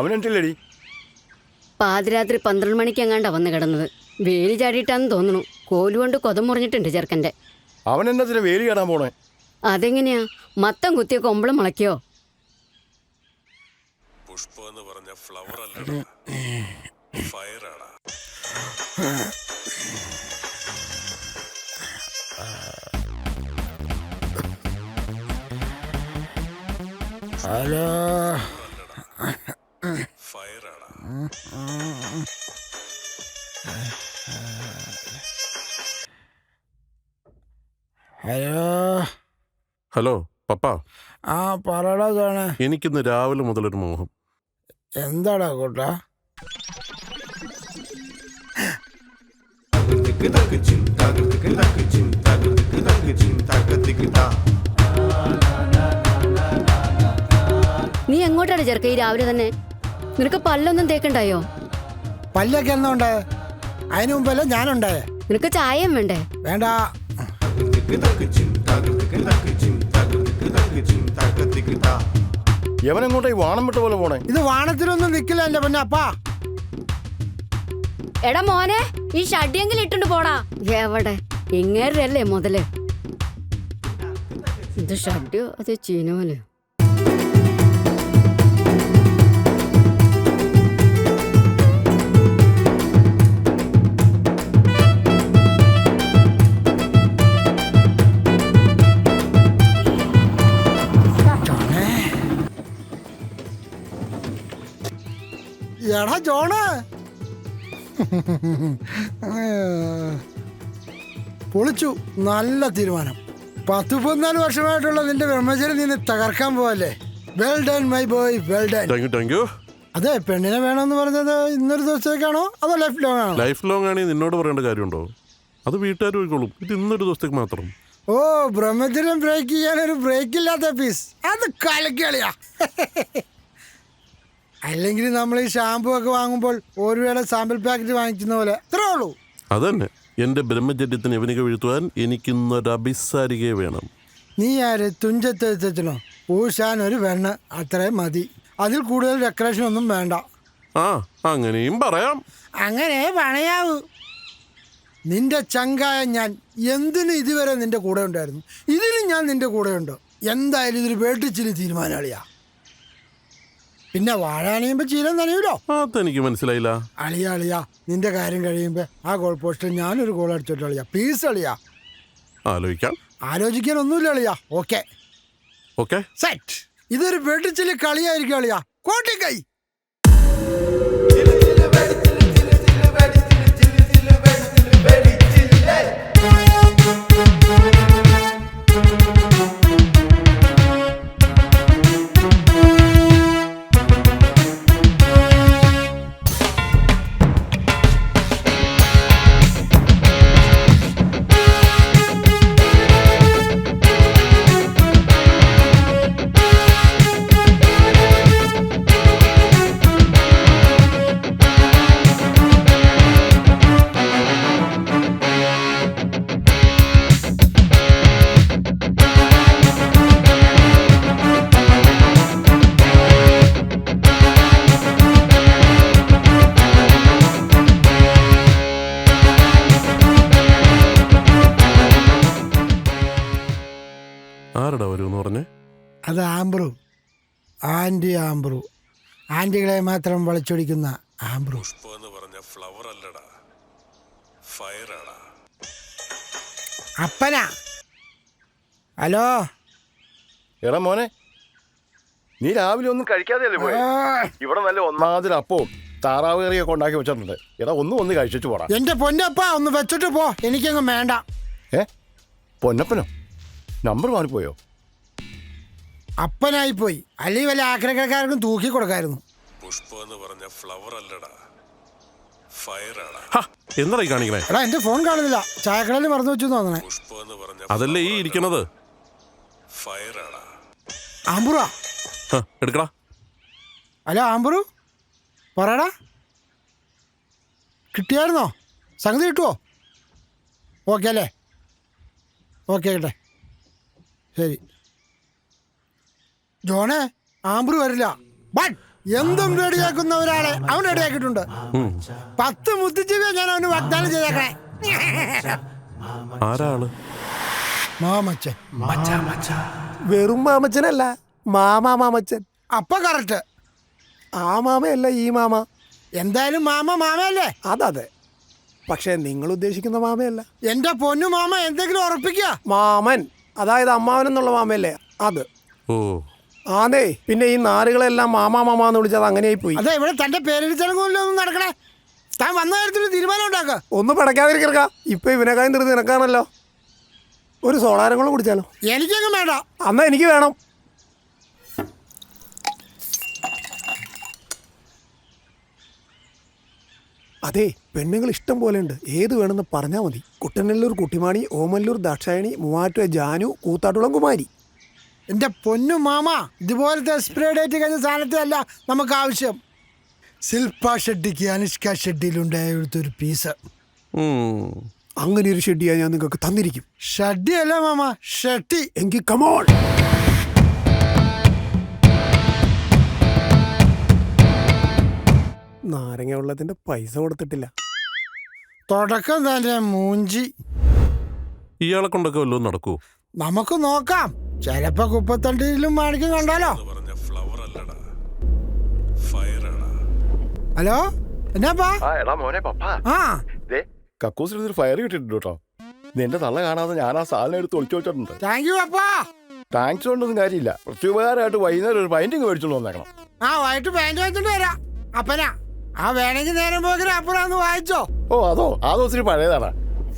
അവനെണ്ടില്ലടി പാതിരാത്രി പന്ത്രണ്ട് മണിക്ക് എങ്ങാണ്ടാ വന്ന് കിടന്നത്. വേലി ചാടിയിട്ടാന്ന് തോന്നുന്നു. കോലുകൊണ്ട് കൊതം മുറിഞ്ഞിട്ടുണ്ട് ചെറുക്കന്റെ. അവൻ എന്നതിന് വേലി കാണാൻ പോണേ? അതെങ്ങനെയാ? മത്തം കുത്തിയ കൊമ്പളം മുളയ്ക്കോ? പുഷ്പം എന്ന് പറഞ്ഞ ഫ്ലവർ അല്ലടാ. ഫയറാടാ ഹലോ ഫയറാടാ ഹലോ. ഹലോ പപ്പ. ആ പറടാ ജോണേ എനിക്കിന്ന് രാവിലെ മുതലൊരു മോഹം. എന്താടാ കൂട്ടാ? നീ എങ്ങോട്ടാണ് ചെറുക്ക ഈ രാവിലെ തന്നെ നിനക്ക് പല്ലൊന്നും തേക്കണ്ടായോ? പല്ലൊക്കെ എന്നുണ്ട് അതിനു മുമ്പല്ലേ ഞാനുണ്ട് നിനക്ക് ചായയും വേണ്ടേ? വേണ്ട. യവനെങ്ങോട്ടാ ഈ വാണം വിട്ട പോലെ പോണേ? ഇത് വാണത്തിനൊന്നും നിക്കില്ല എന്റെ അപ്പാ. എടാ മോനെ ഈ ഷഡിയെങ്കിലും ഇട്ടുണ്ട് പോടാ. എവിടെ? ഇങ്ങേരല്ലേ മുതൽ. ഇത് ഷഡ്യോ അത് ചീനോൽ എടാ ജോണ്? പൊളിച്ചു. നല്ല തീരുമാനം. പത്ത് പതിനാല് വർഷമായിട്ടുള്ള നിന്റെ ബ്രഹ്മചര്യം നിന്ന് തകർക്കാൻ പോവല്ലേ? Well done my boy well done thank you thank you അതെ പെണ്ണിനെ വേണമെന്ന് പറഞ്ഞത് ഇന്നൊരു ദിവസത്തേക്കാണോ? അതോ ലൈഫ് ലോങ് ആണോ? ലൈഫ് ലോങ് ആണെങ്കിൽ നിന്നോട് പറയേണ്ട കാര്യമുണ്ടോ? അത് വീട്ടുകാർ പോയിക്കോളും ഇത് ഇന്നൊരു ദിവസത്തേക്ക് മാത്രം. ഓ ബ്രഹ്മചര്യം ബ്രേക്ക് ചെയ്യാൻ ഒരു ബ്രേക്ക് ഇല്ലാത്ത പീസ് അത് കലക്കളിയാ അല്ലെങ്കിൽ നമ്മൾ ഈ ഷാമ്പു ഒക്കെ വാങ്ങുമ്പോൾ ഒരു വേള സാമ്പിൾ പാക്കറ്റ് വാങ്ങിക്കുന്ന പോലെ. ഇത്രേ ഉള്ളൂ. അതന്നെ. എന്റെ ബ്രഹ്മചര്യത്തിന് ഇവനിക വീഴ്ത്തുവാൻ എനിക്കിന്നൊരു അഭിസാരികയെ വേണം. നീ ആര്? തുഞ്ചത്തെത്തണോ ഊഷാൻ ഒരു വെണ്ണ അത്രേ മതി. അതിൽ കൂടുതൽ ഡെക്കറേഷൻ ഒന്നും വേണ്ട. ആ അങ്ങനെയും പറയാം. അങ്ങനെ പണയാവൂ നിന്റെ ചങ്കായ ഞാൻ എന്തിനു ഇതുവരെ നിന്റെ കൂടെ ഉണ്ടായിരുന്നു? ഇതിലും ഞാൻ നിന്റെ കൂടെ ഉണ്ടോ എന്തായാലും ഇതൊരു വേട്ടിച്ചിരി തീരുമാനമാളിയാ പിന്നെ വാഴാണിയുമ്പോൾ ചീലം നനയൂലോ? അതെനിക്ക് മനസ്സിലായില്ല. അളിയ അളിയ നിന്റെ കാര്യം കഴിയുമ്പോ ആ ഗോൾ പോസ്റ്റിൽ ഞാനൊരു ഗോൾ അടിച്ചിട്ട് അളിയ. പീസ് അളിയ. ആലോചിക്കാം. ആലോചിക്കാൻ ഒന്നുമില്ല അളിയ. ഓക്കെ ഓക്കെ സെറ്റ് ഇതൊരു വെട്ടിച്ചിൽ കളിയായിരിക്കും അളിയ. കോട്ടിക്കൈ ആരടാ എന്ന് പറഞ്ഞേ? അത് ആംബ്രു. ആന്റി ആംബ്രു. ആന്റികളെ മാത്രം വളച്ചൊടിക്കുന്ന ആംബ്രു. പുഷ്പം എന്ന് പറഞ്ഞ ഫ്ലവർ അല്ലടാ. ഫയറാടാ അപ്പനാ. ഹലോ? എടാ മോനെ നീ രാവിലെ ഒന്നും കഴിക്കാതെയല്ലേ പോയി? ഇവിടെ നല്ല ഒന്നാമതിൽ അപ്പവും താറാവ് കറിയൊക്കെ ഉണ്ടാക്കി വെച്ചിട്ടുണ്ട്. എടാ ഒന്നും ഒന്ന് കഴിച്ചിട്ട് പോടാ. എന്റെ പൊന്നപ്പ ഒന്ന് വെച്ചിട്ട് പോ. എനിക്കങ്ങ് വേണ്ട. ഏ? പൊന്നപ്പനോ? നമ്പർ മാറിപ്പോയോ? അപ്പനായി പോയി അല്ലെങ്കിൽ വല്ല ആഗ്രഹക്കാർക്കും തൂക്കി കൊടുക്കായിരുന്നു. പുഷ്പ എന്ന് പറഞ്ഞ ഫ്ലവർ അല്ലടാ. എന്താ ഈ കാണിക്കണേ? എടാ എന്റെ ഫോൺ കാണുന്നില്ല. ചായക്കടയിൽ മറന്നു വെച്ചു തോന്നണേ. പുഷ്പ എന്ന് പറഞ്ഞ അതല്ലേ ഈ ഇരിക്കണത്? ഫയറാടാ ഹ, എടുക്കടാ. അല്ല ആമ്പുറു? പറയടാ. കിട്ടിയായിരുന്നോ? സംഗതി കിട്ടുമോ ഓക്കെ അല്ലേ? ഓക്കെ കേട്ടെ ശരി. ജോണേ ആമ്പ്രു വരില്ല. എന്തും റെഡിയാക്കുന്ന ഒരാളെ അവൻ റെഡിയാക്കിയിട്ടുണ്ട്. പത്ത് മുത്തിച്ചിവെ ഞാൻ അവന് വാഗ്ദാനം ചെയ്തേക്കണേ. ആരാണ്? മാമച്ചൻ. വെറും മാമച്ചനല്ല മാമാ മാമച്ചൻ. അപ്പൊ കറക്റ്റ്. ആ മാമയല്ല ഈ മാമ. എന്തായാലും മാമ മാമയല്ലേ? അതതെ. പക്ഷേ നിങ്ങൾ ഉദ്ദേശിക്കുന്ന മാമയല്ല. എന്റെ പൊന്നു മാമ എന്തെങ്കിലും ഉറപ്പിക്കുക. മാമൻ അതായത് അമ്മാവൻ എന്നുള്ള മാമയല്ലേ? അത്. ഓ. ആന്നേ പിന്നെ ഈ നാറുകളെല്ലാം മാമാ മാമ എന്ന് വിളിച്ചത് അങ്ങനെയായി പോയി അതെ ഇവിടെ തന്റെ പേരെടുത്തെങ്കിലും ഒന്നും നടക്കണേ? താൻ വന്ന കാര്യത്തിൽ തീരുമാനം ഉണ്ടാക്കാം. ഒന്ന് പടക്കാതിരിക്കർക്ക ഇപ്പൊ ഇവനെക്കായും തീർത്ത് നിനക്കാണല്ലോ. ഒരു സോളാരം കൂടെ കുടിച്ചാലോ? എനിക്കങ്ങ് വേണ്ട. അന്നാ എനിക്ക് വേണം. അതെ പെണ്ണുങ്ങൾ ഇഷ്ടം പോലെ ഉണ്ട്. ഏത് വേണമെന്ന് പറഞ്ഞാൽ മതി. കുട്ടനല്ലൂർ കുട്ടിമാണി ഓമല്ലൂർ ദാക്ഷായണി മൂവാറ്റുപുഴ ജാനു കൂത്താട്ടുളം കുമാരി. എന്റെ പൊന്നു മാമ ഇതുപോലത്തെ എക്സ്പയറി ഡേറ്റ് കഴിഞ്ഞ സാധനത്തെ അല്ല നമുക്ക് ആവശ്യം. ശില്പ ഷെട്ടിക്ക് അനുഷ്ക ഷെട്ടിയിലുണ്ടായ ഒരു പീസ്. അങ്ങനെ ഒരു ഷെഡിയാ ഞാൻ നിങ്ങൾക്ക് തന്നിരിക്കും. ഷഡ്ഡി അല്ല മാമ ഷെട്ടി എങ്കിൽ കമോൺ നാരങ്ങ വെള്ളത്തിന്റെ പൈസ കൊടുത്തിട്ടില്ല. തുടക്കം തന്നെ മൂഞ്ചി. ഇയാളെ കൊണ്ടൊക്കെ വല്ലതും നടക്കുവോ? നമുക്ക് നോക്കാം. ചിലപ്പോ കുപ്പത്തണ്ടിയിലും മാണിക്കും കണ്ടാലോ? ഹലോ? എന്നാപ്പാ ആ കക്കൂസിൽ ഫയർ കിട്ടിയിട്ടുണ്ട് കേട്ടോ. നിന്റെ തള്ള കാണാതെ ഞാൻ ആ സാധനം എടുത്ത് ഒളിച്ചു വെച്ചിട്ടുണ്ട്. താങ്ക് യു അപ്പാ താങ്ക്സ് കൊണ്ടൊന്നും കാര്യമില്ല. പ്രത്യുപകാരമായിട്ട് വൈകുന്നേരം ഒരു പൈന്റിങ് മേടിച്ചോണ്ട് വന്നേക്കണം. ആ വൈകിട്ട് പാന്റ് വെച്ചിട്ട് വരാം. അപ്പനാ ആ വേണമെങ്കിൽ നേരം പോകിന് അപ്പഴാന്ന് വായിച്ചോ. ഓ അതോ ആ ദിവസം പഴയതാടാ.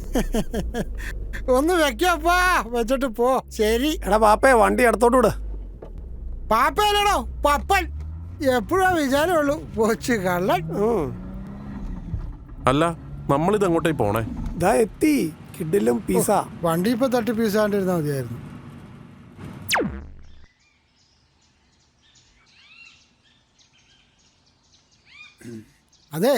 ഒന്ന് വെക്കപ്പാ വെച്ചിട്ട് പോ. ശരി. എടാ പാപ്പേ വണ്ടി അടുത്തോട്ട് വിട്. പാപ്പയല്ലടോ പപ്പൻ. എപ്പോഴാ വിചാരമുള്ളൂ? പോച്ചു കള്ളൻ. അല്ല നമ്മളിത് അങ്ങോട്ടേ പോണേ? ഇതാ എത്തി. കിഡിലും പീസ. വണ്ടി ഇപ്പൊ തട്ടി പീസാണ്ടിരുന്നാ മതിയായിരുന്നു. അതെ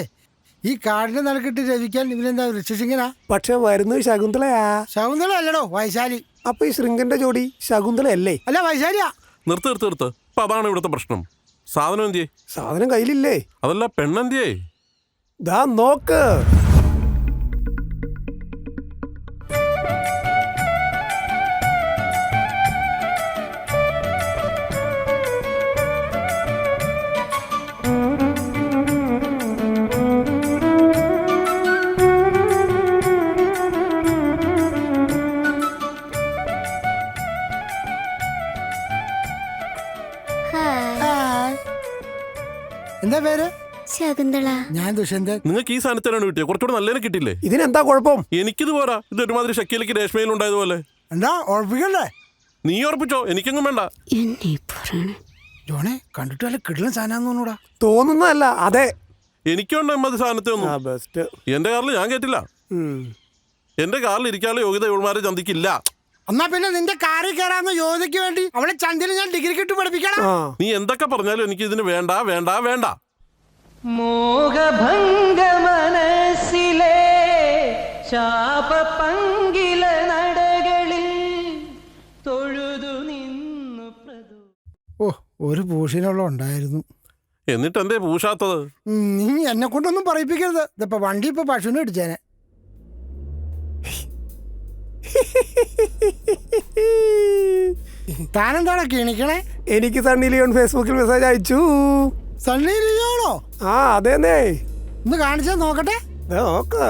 ഈ കാടിന്റെ നൽകിട്ട് രവിക്കാൻ ഇവനെന്താ ഋഷിസിംഗനാ പക്ഷെ വരുന്നത് ശകുന്തളയാ. ശകുന്തള അല്ലടോ വൈശാലി. അപ്പൊ ഈ ശൃംഗന്റെ ജോഡി ശകുന്തള അല്ലേ അല്ല വൈശാലിയാ. നിർത്ത് നിർത്ത് നിർത്ത്. അപ്പൊ അതാണ് ഇവിടുത്തെ പ്രശ്നം. സാധനം എന്തിയേ? സാധനം കയ്യിലില്ലേ? അതല്ല പെണ്ണെന്തിയേ? ദാ നോക്ക്. എന്താ പേര്? ശകുന്തള. ഞാൻ ദുഷ്യന്തൻ. നിങ്ങൾക്ക് ഈ സാധനത്തിനാണ് കിട്ടിയത് കുറച്ചുകൂടെ നല്ലതിനെ കിട്ടില്ലേ ഇതിനെന്താ കുഴപ്പം? എനിക്കിത് പോരാ. ഇത് ഒരുമാതിരി ഷക്കിയിലേക്ക് രേഷ്മയിലുണ്ടായതുപോലെ എന്താ? ഉറപ്പിക്കണ്ടേ? നീ ഉറപ്പിച്ചോ? എനിക്കൊന്നും വേണ്ട. എന്നെ പറയണേ ജോണെ കണ്ടിട്ട് വല്ല കിടലൻ സാധനം തോന്നൂടാ. തോന്നുന്നതല്ല അതെ. എനിക്കുണ്ട് എമ്മത് സാധനത്തെ ആ ഒന്നും ബെസ്റ്റ് എന്റെ കാറിൽ ഞാൻ കേട്ടില്ല എന്റെ കാറിൽ ഇരിക്കാനുള്ള യോഗ്യത ഇവൾമാരെ ചന്തിക്കില്ല. എന്നാ പിന്നെ നിന്റെ കാറിൽ കയറാന്ന് യോധയ്ക്ക് വേണ്ടി അവളെ ചന്തിന് ഞാൻ ഡിഗ്രി കിട്ടി പഠിപ്പിക്കണം നീ എന്തൊക്കെ പറഞ്ഞാലും എനിക്ക് ഇതിന് വേണ്ട വേണ്ട വേണ്ട. മോഹഭംഗ മനസ്സിലെ ശാപപങ്കില നടകളിൽ തൊഴുതു നിന്നു ഓ ഒരു പൂഷിനുള്ള ഉണ്ടായിരുന്നു. എന്നിട്ട് എന്തേ പൂശാത്തത് നീ എന്നെ കൊണ്ടൊന്നും പറയിപ്പിക്കരുത്. ഇതിപ്പോ വണ്ടി ഇപ്പൊ പശുവിനെ ഇടിച്ചേനെ. താനെന്താടാ കിണിക്കണേ എനിക്ക് സണ്ണി ലിയോൺ ഫേസ്ബുക്കിൽ മെസ്സേജ് അയച്ചു. സണ്ണി ലിയോണോ? ആ അതേന്നേ. ഒന്ന് കാണിച്ചാ നോക്കട്ടെ. നോക്ക്.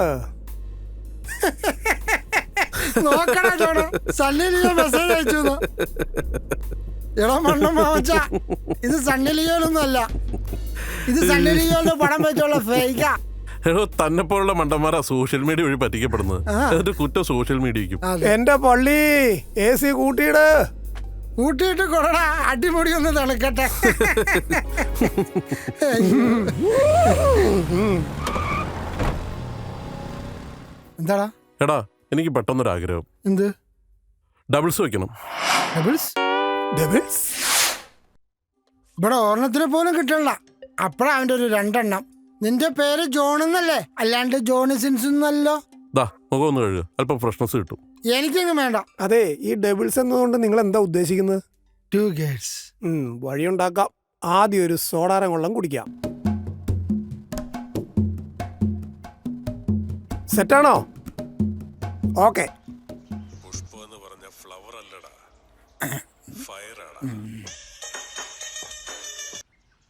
നോക്കടാ സണ്ണി ലിയോ മെസ്സേജ് അയച്ചു എടാ മണ്ണം മാവച്ച ഇത് സണ്ണി ലിയോനൊന്നും അല്ല ഇത് സണ്ണി ലിയോന്റെ പടം വെച്ചുള്ള ഫേക്കാ എടോ തന്നെ പോലുള്ള മണ്ടന്മാരാ സോഷ്യൽ മീഡിയ വഴി പറ്റിക്കപ്പെടുന്നത്. എന്നിട്ട് കുറ്റം സോഷ്യൽ മീഡിയക്കും എന്റെ പള്ളി എ സി കൂട്ടിയിട്. കൂട്ടിയിട്ട് കൊറടാ അടിമുടി ഒന്ന് തണുക്കട്ടെ. എന്താടാ? എടാ എനിക്ക് പെട്ടെന്നൊരാഗ്രഹം. എന്ത്? ഡബിൾസ് വെക്കണം. ഡബിൾസ് ഡബിൾസ് ഇവിടെ ഓർണത്തിന് പോലും കിട്ടണ്ട അപ്പഴാ അവന്റെ ഒരു രണ്ടെണ്ണം. നിന്റെ പേര് ജോൺ എന്നല്ലേ? അല്ലാണ്ട് ജോണി സിൻസ് എന്നല്ലോ. ദാ മുഖം ഒന്ന് കഴുകുക അല്പം ഫ്രഷ്നസ് കിട്ടും. എനിക്കൊന്നും വേണ്ട. അതെ ഈ ഡബിൾസ് എന്നതുകൊണ്ട് നിങ്ങൾ എന്താ ഉദ്ദേശിക്കുന്നത് ടു ഗേറ്റ്സ് ഉം, വഴിയുണ്ടാക്കാം. ആദ്യം ഒരു സോഡാരം വെള്ളം കുടിക്കാം. സെറ്റാണോ? ഓക്കെ. പുഷ്പ എന്ന് പറഞ്ഞ ഫ്ലവർ അല്ലടാ. ഫയറാടാ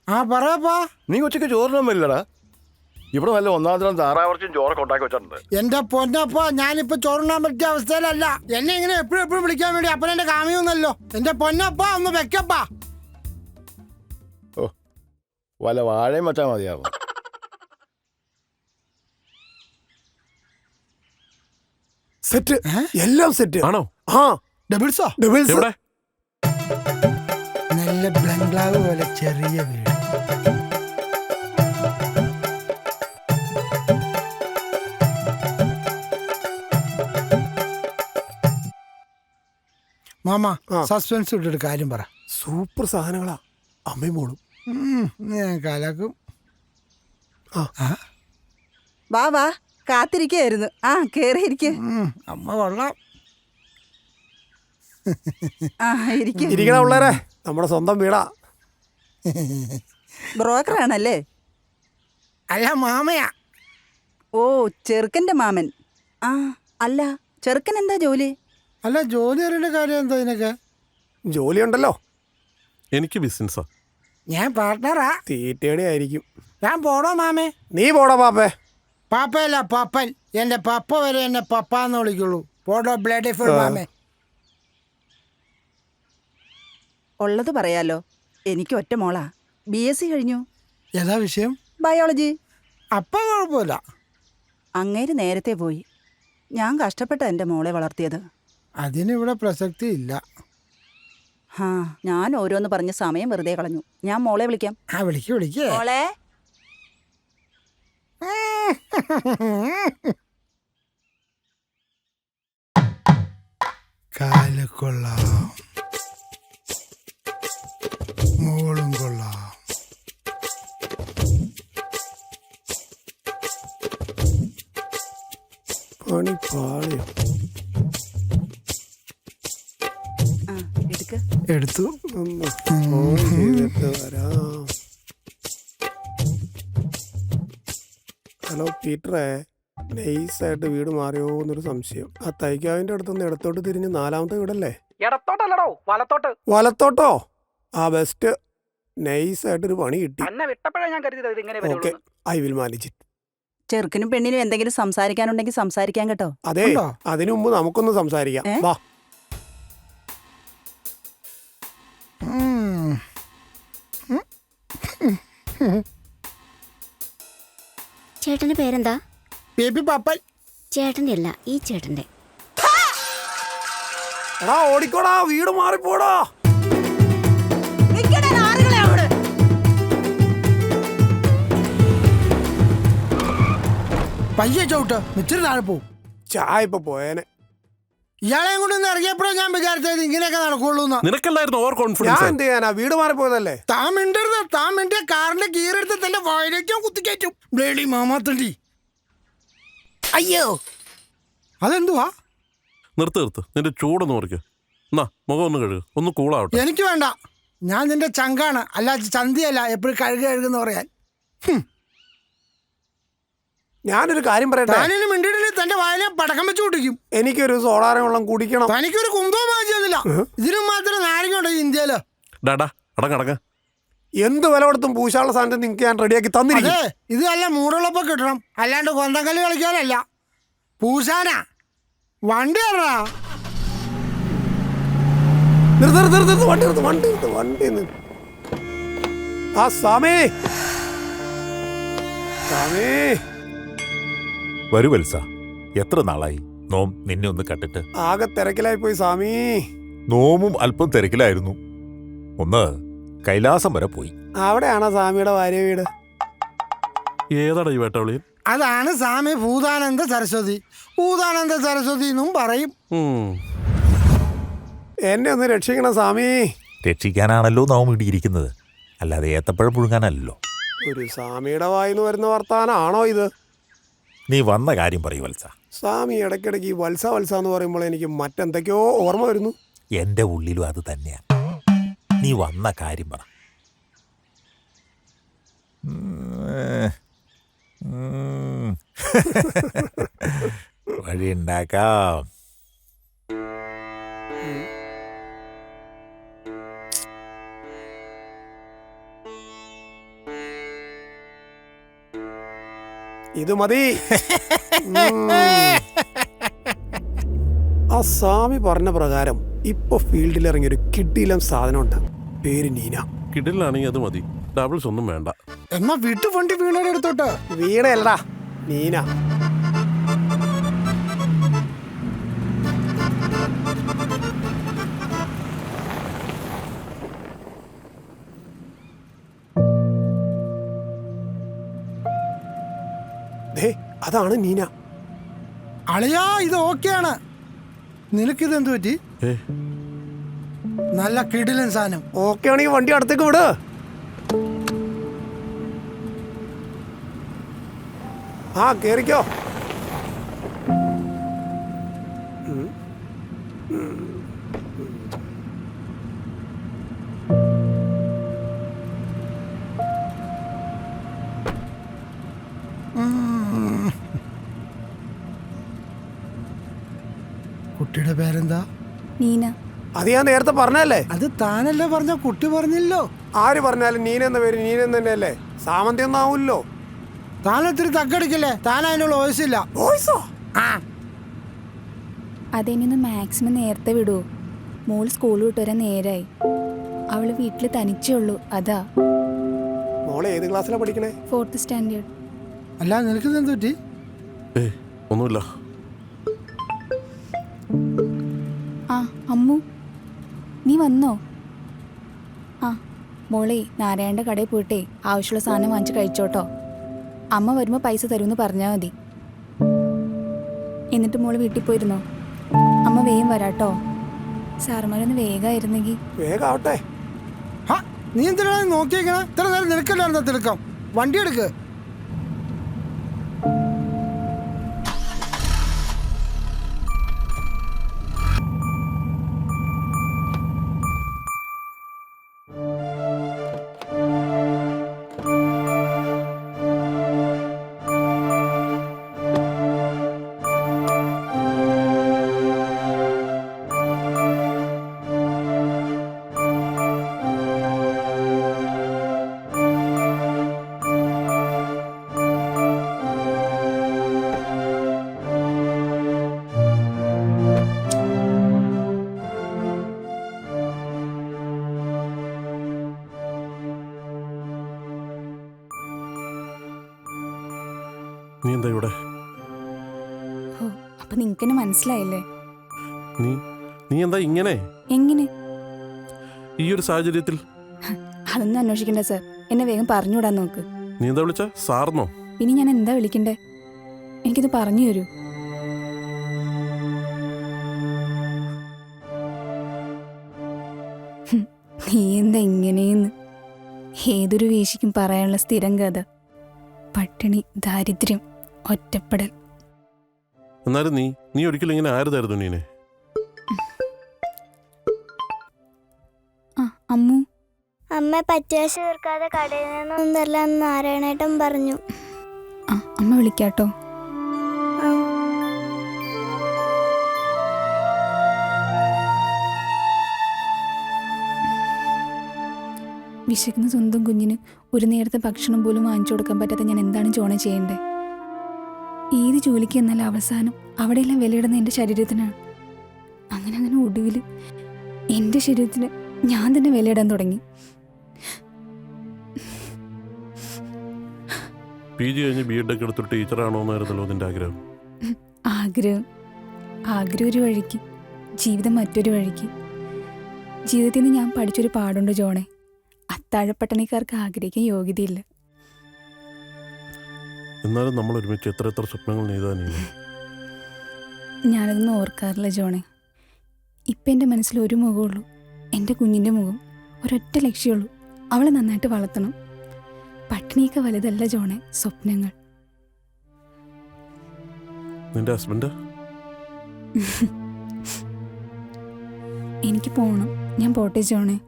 ആ പറയപ്പാ നീ ഉച്ചയ്ക്ക് ചോറിനൊന്നും വരില്ലടാ. ഇവിടെ നല്ല ഒന്നാം തരം താറാവർച്ചും ചോറൊക്കെ ഉണ്ടാക്കി വെച്ചിട്ടുണ്ട്. എന്റെ പൊന്നപ്പ ഞാനിപ്പോ ചോറുണ്ണാൻ പറ്റിയ അവസ്ഥയിലല്ല. എന്നെ ഇങ്ങനെ എപ്പോഴും എപ്പോഴും വിളിക്കാൻ വേണ്ടി അപ്പൻ എന്റെ കാമിയൊന്നല്ലോ. എന്റെ പൊന്നപ്പ ഒന്ന് വെക്കപ്പ. ഓ വല്ല വാഴയും വെച്ചാൽ മതിയാവും? സെറ്റ്. എല്ലാം സെറ്റ്. ആണോ? ആ. ഡബിൾസോ ഡബിൾസ് ഇവിടെ നല്ല ബംഗ്ലാവ് പോലെ ചെറിയ വീട്. മാമ. സസ്പെൻസ് ഇട്ടിട്ട് കാര്യം പറ. സൂപ്പർ സാധനങ്ങളാ. അമ്മയും മോളും. ഞാൻ കലക്കും. വാ വാ. കാത്തിരിക്കായിരുന്നു. ആ കേറിയിരിക്കെ. അമ്മ കൊള്ളാം ആ ഇരിക്കെ. ഇരിക്കണ പിള്ളേരെ നമ്മുടെ സ്വന്തം വീടാ. ബ്രോക്കറാണല്ലേ? അല്ല മാമയാ. ഓ ചെറുക്കന്റെ മാമൻ. ആ അല്ല ചെറുക്കൻ എന്താ ജോലി? അല്ല ജോലി അറിയേണ്ട കാര്യം എന്താ ഇതിനൊക്കെ ജോലി ഉണ്ടല്ലോ എനിക്ക് ബിസിനസ്സാ. ഞാൻ പാർട്ട്ണറാ. തീറ്റയുടെ ആയിരിക്കും. ഞാൻ പോണോ മാമേ? നീ പോടോ പാപ്പേ. പാപ്പയല്ല പപ്പൻ. എന്റെ പപ്പ വരെ എന്നെ പപ്പാന്ന് വിളിക്കുള്ളൂ. പോടോ ബ്ലഡ് ഫുൾ മാമേ. ഉള്ളത് പറയാലോ. എനിക്ക് ഒറ്റ മോളാ. ബി എസ് സി കഴിഞ്ഞു. ഏതാ വിഷയം? ബയോളജി അപ്പ കുഴപ്പമില്ല. അങ്ങേര് നേരത്തെ പോയി. ഞാൻ കഷ്ടപ്പെട്ട എന്റെ മോളെ വളർത്തിയത്. അതിനിവിടെ പ്രസക്തി ഇല്ല. ഹാ ഞാൻ ഓരോന്ന് പറഞ്ഞ സമയം വെറുതെ കളഞ്ഞു. ഞാൻ മോളെ വിളിക്കാം. ആ വിളിക്ക് വിളിക്കേ. മോളെ. കാൽ കൊള്ളാം. മോളും കൊള്ളാം. പണി എടുത്തു. ഹലോ പീറ്ററേ. നൈസായിട്ട് വീട് മാറിയോ എന്നൊരു സംശയം. ആ തൈക്കാവിന്റെ അടുത്തുനിന്ന് ഇടത്തോട്ട് തിരിഞ്ഞ് നാലാമത്തെ വീടല്ലേ? ഇടത്തോട്ടല്ലടോ വലത്തോട്ട്. വലത്തോട്ടോ? ആ ബെസ്റ്റ് നൈസായിട്ടൊരു പണി കിട്ടി. വിട്ടപ്പോഴേ ഞാൻ കരുതിയത് ഇത് ഇങ്ങനെ ഓക്കെ വരുള്ളൂ. ഐ വിൽ മാനേജ് ഇറ്റ് ചെറുക്കനും പെണ്ണിനും എന്തെങ്കിലും സംസാരിക്കാനുണ്ടെങ്കിൽ സംസാരിക്കാൻ കേട്ടോ. അതെ അതിനു മുമ്പ് നമുക്കൊന്ന് സംസാരിക്കാം. ഏ? വാ. ചേട്ടന്റെ പേരെന്താ? ബേബി പാപ്പൻ ചേട്ടന്റെ അല്ല ഈ ചേട്ടന്റെ. എടാ ഓടിക്കോടാ വീട് മാറിപ്പോടാ. പയ്യെ ചവിട്ട് മിച്ചിരി താഴെ പോവും. ചായ ഇപ്പൊ പോയേനെ. ഇയാളെയും കൊണ്ട് ഒന്ന് ഇറങ്ങിയപ്പോഴേ ഞാൻ വിചാരിച്ചത് ഇങ്ങനെയൊക്കെ നടക്കുള്ളൂ നിനക്കല്ലായിരുന്നു ഓവർ ഞാൻ കോൺഫിഡൻസ് എന്ത് ചെയ്യാനാ? വീട് മാറിപ്പോയതല്ലേ? താൻ മിണ്ടരുത്. താൻ മിണ്ടിയ കാറിന്റെ കീറെടുത്ത് തന്റെ വയലേക്കോ കുത്തിക്കയറ്റും. ബ്ലേഡി മാമാത്തണ്ടി. അയ്യോ. അതെന്തുവാ? നിർത്ത് നിർത്ത്. നിന്റെ ചൂടൊന്ന് മുറിക്ക് എന്നാ മുഖം ഒന്ന് കഴുകുക ഒന്ന് കൂളാവട്ടെ എനിക്ക് വേണ്ട. ഞാൻ നിന്റെ ചങ്കാണ്. അല്ല ചന്തിയല്ല. എപ്പോഴും കഴുകി കഴുകുന്ന പറയാൻ. ഞാനൊരു കാര്യം പറയട്ടെ? താനിന് തന്റെ വായന പടക്കം വെച്ച് കുടിക്കും എനിക്കൊരു സോളാരം വെള്ളം കുടിക്കണം. തനിക്കൊരു കുന്തോ വാങ്ങിച്ചതില്ല ഇതിനും മാത്രം നാരങ്ങ ഉണ്ടോ ഇന്ത്യയിൽ? ഡാടാ എന്ത് വില കൊടുത്തും പൂശാനുള്ള സാധനം നിങ്ങൾക്ക് ഞാൻ റെഡിയാക്കി തന്നിരിക്കും. അതെ ഇത് നല്ല മൂടുള്ളപ്പോ കിട്ടണം. അല്ലാണ്ട് കൊന്തക്കൽ കളിക്കാനല്ല. പൂശാനാ. വണ്ടി ഇറങ്ങാ നിർത്ത് നിർത്ത് നിർത്ത് നിർത്ത് വണ്ടി നിർത്ത് വണ്ടി നിർത്ത് വണ്ടി നിർത്ത്. ആ സ്വാമി. സ്വാമി. വരൂ വത്സ. എത്ര നാളായി? നോം നിന്നെ ഒന്ന് കണ്ടിട്ട്. ആകെ തിരക്കിലായി പോയി സ്വാമി. നോമും അല്പം തിരക്കിലായിരുന്നു. ഒന്ന് കൈലാസം വരെ പോയി. അവിടെയാണോ സ്വാമിയുടെ ഭാര്യ വീട്? ഏതാണ് ഈ വേട്ടവിളി? അതാണ് സ്വാമി ഭൂതാനന്ദ സരസ്വതി. ഭൂതാനന്ദ സരസ്വതി എന്നും പറയും. എന്നെ ഒന്ന് രക്ഷിക്കണം സ്വാമി. രക്ഷിക്കാനാണല്ലോ നോം ഇടിയിരിക്കുന്നത്. അല്ലാതെ ഏത്തപ്പഴം പുഴുങ്ങാനല്ലോ ഒരു സ്വാമിയുടെ വായിന്ന് വരുന്ന വർത്താനാണോ ഇത്? നീ വന്ന കാര്യം പറയൂ വത്സ. സ്വാമി ഇടയ്ക്കിടയ്ക്ക് ഈ വത്സ വത്സ എന്ന് പറയുമ്പോൾ എനിക്ക് മറ്റെന്തൊക്കെയോ ഓർമ്മ വരുന്നു. എന്റെ ഉള്ളിലും അത് തന്നെയാണ് നീ വന്ന കാര്യം പറ. വഴി വഴിയുണ്ടാക്കാം. ഇത് മതി. ആ സ്വാമി പറഞ്ഞ പ്രകാരം ഇപ്പൊ ഫീൽഡിൽ ഇറങ്ങിയ ഒരു കിഡിലം സാധനമുണ്ട്. പേര് നീന. കിഡിലാണെങ്കിൽ അത് മതി. ഡബിൾസ് ഒന്നും വേണ്ട. എന്നാ വീട്ടു വണ്ടി വീണയുടെ എടുത്തോട്ട് വീണയല്ലടാ നീന. അതാണ് മീന. അളിയാ ഇത് ഓക്കെയാണ്. നിനക്കിത് എന്ത് പറ്റി? നല്ല കിടിലൻ സാധനം. ഓക്കെ ആണെങ്കിൽ വണ്ടി അടുത്തേക്ക് വിട്. ആ കേറിക്കോ. കുട്ടിയുടെ പേരെന്താ? നീന. അത് ഞാൻ നേരത്തെ പറഞ്ഞല്ലേ? അത് താനല്ലേ പറഞ്ഞ? കുട്ടി പറഞ്ഞില്ലോ. ആര് പറഞ്ഞാലും നീന എന്ന പേര് നീന എന്ന് തന്നെയല്ലേ? സാമന്തി ഒന്നും ആവൂല്ലോ. താൻ ഒത്തിരി തക്കടിക്കല്ലേ? താൻ അതിനുള്ള വയസ്സില്ല വോയിസോ ആ. അതെന്നെ മാക്സിമം നേരത്തെ വിടുവോ മോൾ സ്കൂൾ വിട്ട് വരാൻ നേരായി. അവൾ വീട്ടിൽ തനിച്ചേ ഉള്ളൂ. അതാ. മോളെ ഏത് ക്ലാസ്സിലാണ് പഠിക്കണേ? ഫോർത്ത് സ്റ്റാൻഡേർഡ് അല്ല നിനക്ക് എന്ത് പറ്റി ഏ ഒന്നുമില്ല. അമ്മു നീ വന്നോ? ആ മോളെ നാരായണന്റെ കടയിൽ പോയിട്ടേ ആവശ്യമുള്ള സാധനം വാങ്ങിച്ച് കഴിച്ചോട്ടോ. അമ്മ വരുമ്പോൾ പൈസ തരുമെന്ന് പറഞ്ഞാൽ മതി. എന്നിട്ട് മോൾ വീട്ടിൽ പോയിരുന്നോ? അമ്മ വേഗം വരാട്ടോ. സാറുമാരൊന്ന് വേഗമായിരുന്നെങ്കിൽ വേഗം ആവട്ടെ ഹാ, നീ എന്തിനാണ് നോക്കിയേക്കണ? ഇത്ര നേരം നിനക്കല്ലായിരുന്നു തിളക്കം വണ്ടി എടുക്ക്. അപ്പം നിങ്ങൾക്ക് മനസ്സിലായില്ലേ? നീ നീ എന്താ ഇങ്ങനെ? എങ്ങനെ? ഈ ഒരു സാഹചര്യത്തിൽ? അതൊന്നും അന്വേഷിക്കണ്ട സർ. എന്നെ വേഗം പറഞ്ഞുവിടാൻ നോക്ക്. നീ എന്താ വിളിച്ച? സാർന്നോ ഇനി ഞാൻ എന്താ വിളിക്കണ്ടേ? എനിക്കിത് പറഞ്ഞു തരൂ. നീ എന്താ ഇങ്ങനെയെന്ന്? ഏതൊരു വേശിക്കും പറയാനുള്ള സ്ഥിരം കഥ. പട്ടിണി ദാരിദ്ര്യം ഒറ്റപ്പെടൽ. എന്നാലും നീ നീ ഒരിക്കലും ഇങ്ങനെ ആരുതായിരുന്നു നീനെ? അമ്മു. അമ്മ പറ്റാശ തീർക്കാതെ കടയിൽ നിന്നൊന്നും തരില്ല എന്ന് നാരായണേട്ടൻ പറഞ്ഞു. ആ അമ്മ വിളിക്കാട്ടോ. വിശക്കുന്ന സ്വന്തം കുഞ്ഞിന് ഒരു നേരത്തെ ഭക്ഷണം പോലും വാങ്ങിച്ചു കൊടുക്കാൻ പറ്റാതെ ഞാൻ എന്താണ് ചോണ ചെയ്യേണ്ടത് ഏത് ജോലിക്ക് എന്നാലും അവസാനം അവിടെയെല്ലാം വിലയിടുന്ന എന്റെ ശരീരത്തിനാണ്. അങ്ങനെ അങ്ങനെ ഒടുവിൽ എന്റെ ശരീരത്തിന് ഞാൻ തന്നെ വിലയിടാൻ തുടങ്ങി. പി ജി കഴിഞ്ഞ് ബി എഡ് ഒക്കെ എടുത്തിട്ട് ടീച്ചറാണോ നിന്റെ ആഗ്രഹം. ആഗ്രഹം ആഗ്രഹം ഒരു വഴിക്ക് ജീവിതം മറ്റൊരു വഴിക്ക്. ജീവിതത്തിൽ നിന്ന് ഞാൻ പഠിച്ചൊരു പാടുണ്ട് ജോണെ. അത്താഴപ്പട്ടണിക്കാർക്ക് ആഗ്രഹിക്കാൻ യോഗ്യതയില്ല. എന്നാലും നമ്മൾ ഒരുമിച്ച് എത്ര എത്ര സ്വപ്നങ്ങൾ നെയ്താ നീ? ഞാനതൊന്നും ഓർക്കാറില്ല ജോണേ. ഇപ്പം എന്റെ മനസ്സിൽ ഒരു മുഖമുള്ളൂ എന്റെ കുഞ്ഞിന്റെ മുഖം. ഒരൊറ്റ ലക്ഷ്യമുള്ളൂ അവളെ നന്നായിട്ട് വളർത്തണം. പട്ടിണിയൊക്കെ വലുതല്ല ജോണെ. സ്വപ്നങ്ങൾ. നിന്റെ ഹസ്ബൻഡ്? എനിക്ക് പോകണം ഞാൻ പോട്ടെ ജോണേ.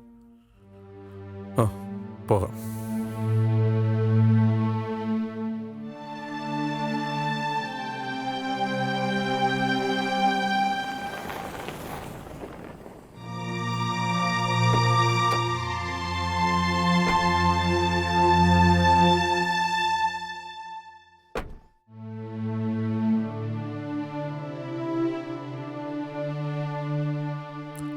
പോകാം.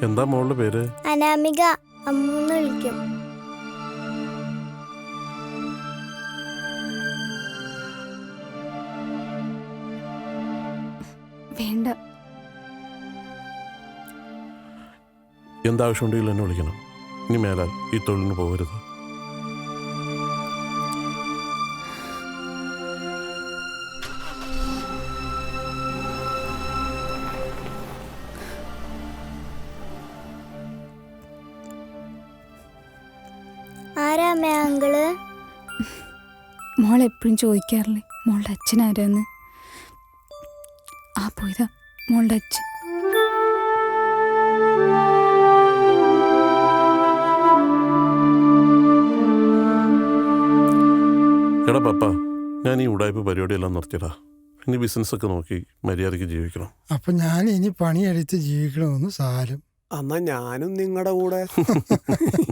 എന്താ മോളുടെ പേര്? അനാമിക. അമ്മൂന്ന് വിളിക്കും. വേണ്ട. എന്താവശ്യമുണ്ടെങ്കിലും എന്നെ വിളിക്കണം. ഇനി മേലാൽ ഈ തൊഴിലിന് പോകരുത്. ആരാ അമ്മ അങ്കിൾ? മോൾ എപ്പോഴും ചോദിക്കാറില്ലേ മോളുടെ അച്ഛൻ ആരാന്ന്? ആ പോയതാ മോളുടെ അച്ഛൻ. എടാ പപ്പ ഞാൻ ഈ ഉടായ്പ പരിപാടിയെല്ലാം നിർത്തിയടാ. ഇനി ബിസിനസ്സൊക്കെ നോക്കി മര്യാദയ്ക്ക് ജീവിക്കണം. അപ്പൊ ഞാൻ ഇനി പണിയെടുത്ത് ജീവിക്കണമെന്ന് സാരം. അന്നാ ഞാനും നിങ്ങളുടെ കൂടെ.